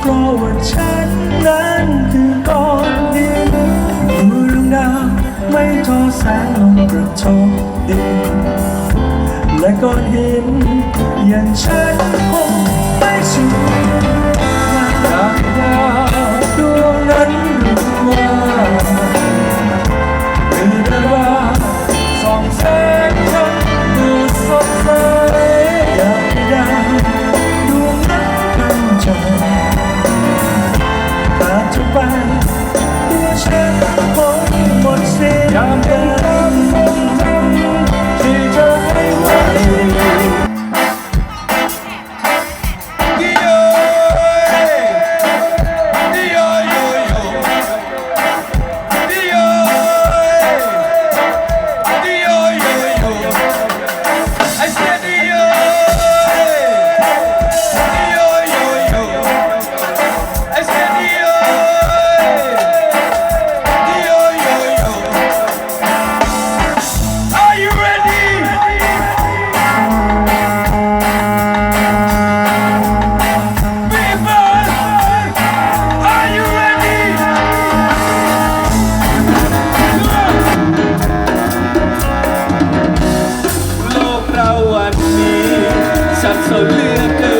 เพราะว่าฉันนั้นคือก้อนดีนมือลุงดาวไม่ทอแสงลงกระทบดีนและก้อนห็นอย่างฉันคงไม่สูญดาวดาวดวงนั้นรู้ว่าหรือว่าสองแสง சொல்லியிருக்க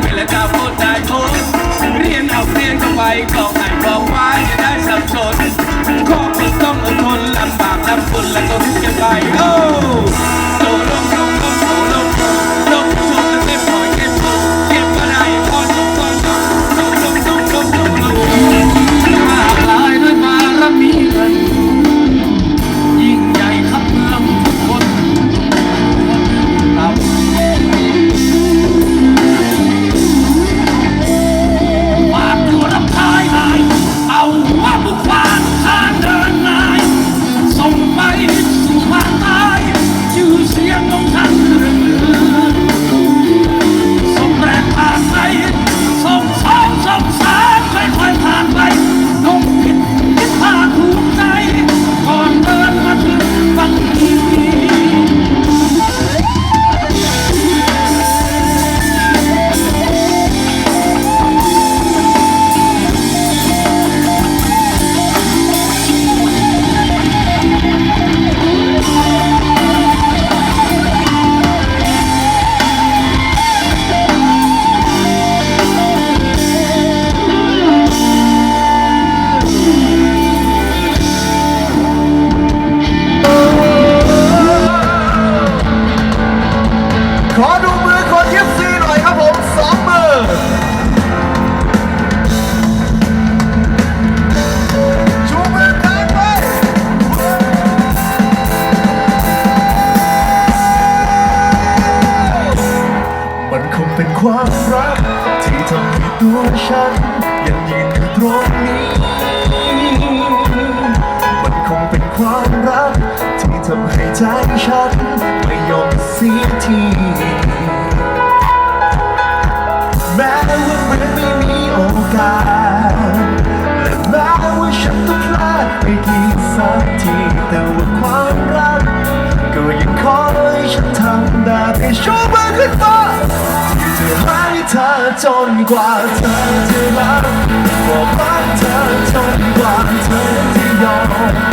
ไม่ละกาพูดได้พูดเรียนเอาเรียนเข้าไปกองไหนกลองว่าอย่ได้สับสนข้อคนต้องอดทนลำบากลำบุนแล้วก็ทุกข์กันไป ฉันยังยืนอยู่ตรงนี้ มันคงเป็นความรัก ที่ทำให้ใจฉัน ไม่ยอมเสียที แม้ว่ามันไม่มีโอกาส และแม้ว่าฉันต้องพลาดไปกี่สักทีแต่ว่าความรัก ก็ยังขอให้ฉันทำได้ให้ชูมือขึ้นฟ้า เธอจนกว่าเธอจะรักบอกรักเธอจนกว่าเธอจะยอม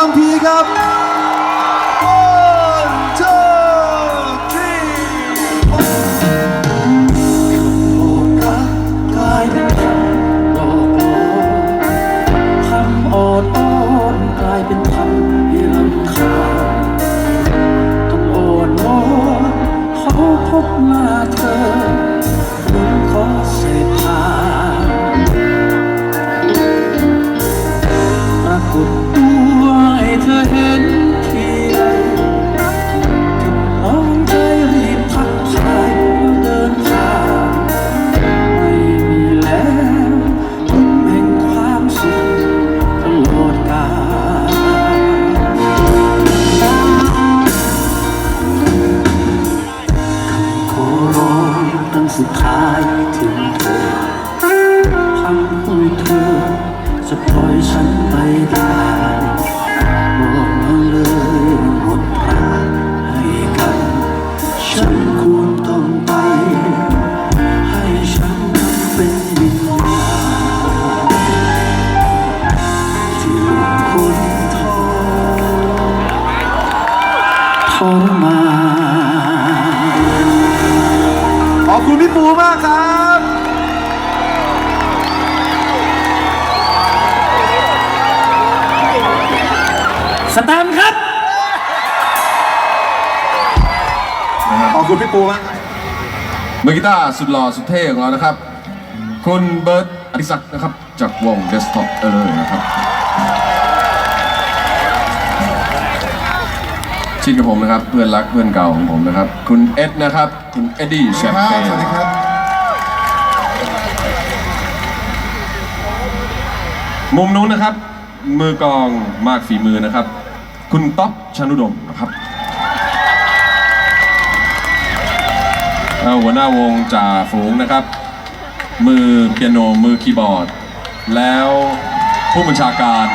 Campiga. สแตมป์ครับ ขอบคุณพี่ปูมากเมือกีตาสุดหล่อสุดเท่ของเรานะครับ คุณเบิร์ตอดิศักดิ์นะครับ จากวงเดสก์ท็อปเออร์นะครับชินกับผมนะครับ เพื่อนรักเพื่อนเก่าของผมนะครับ คุณเอ็ดนะครับ คุณเอ็ดดี้แชมเปญรัมุมนู้นนะครับ มือกองมากฝีมือนะครับ คุณต๊อบชนุดมนะครับหัวหน้าวงจ่าฝูงนะครับ มือเปียโนมือคีย์บอร์ด แล้วผู้บัญชาการ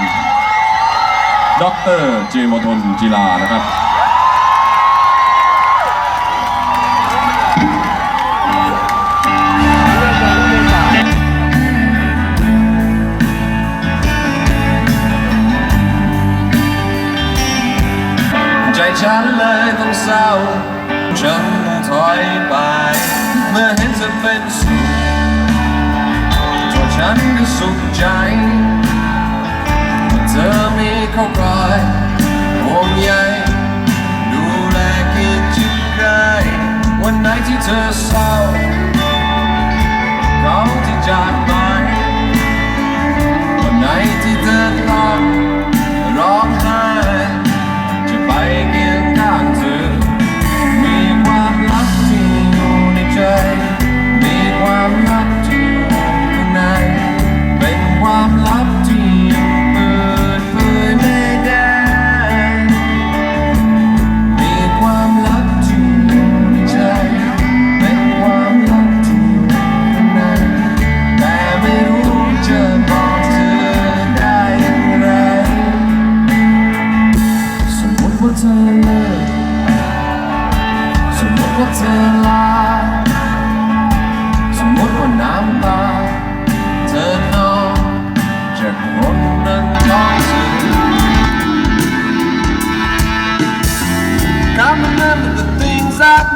ดรเจมทนจีลานะครับ ฉันเลยต้องเศร้าฉันถอยไป เมื่อเห็นเธอเป็นสุขตัวฉันก็สุขใจเธอมีเขาคอยห่วงใยดูแลคิดถึงใครวันไหนที่เธอเศร้าเขาที่จาก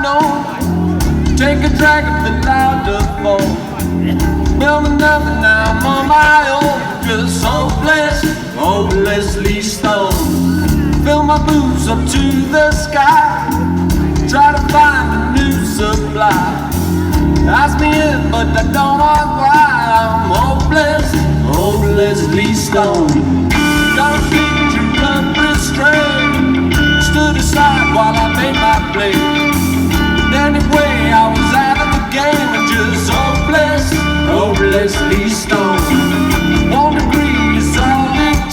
things Take a drag of the louder phone Build another now I'm on my own Just hopeless, hopelessly stoned Fill my boots up to the sky. Try to find a new supply. Ask me in, but I don't know why. I'm hopeless, hopelessly stoned Got a picture of restraint Stood aside while I made my play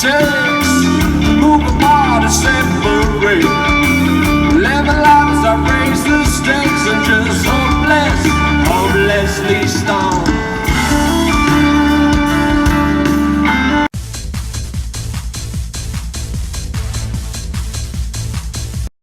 Tchau!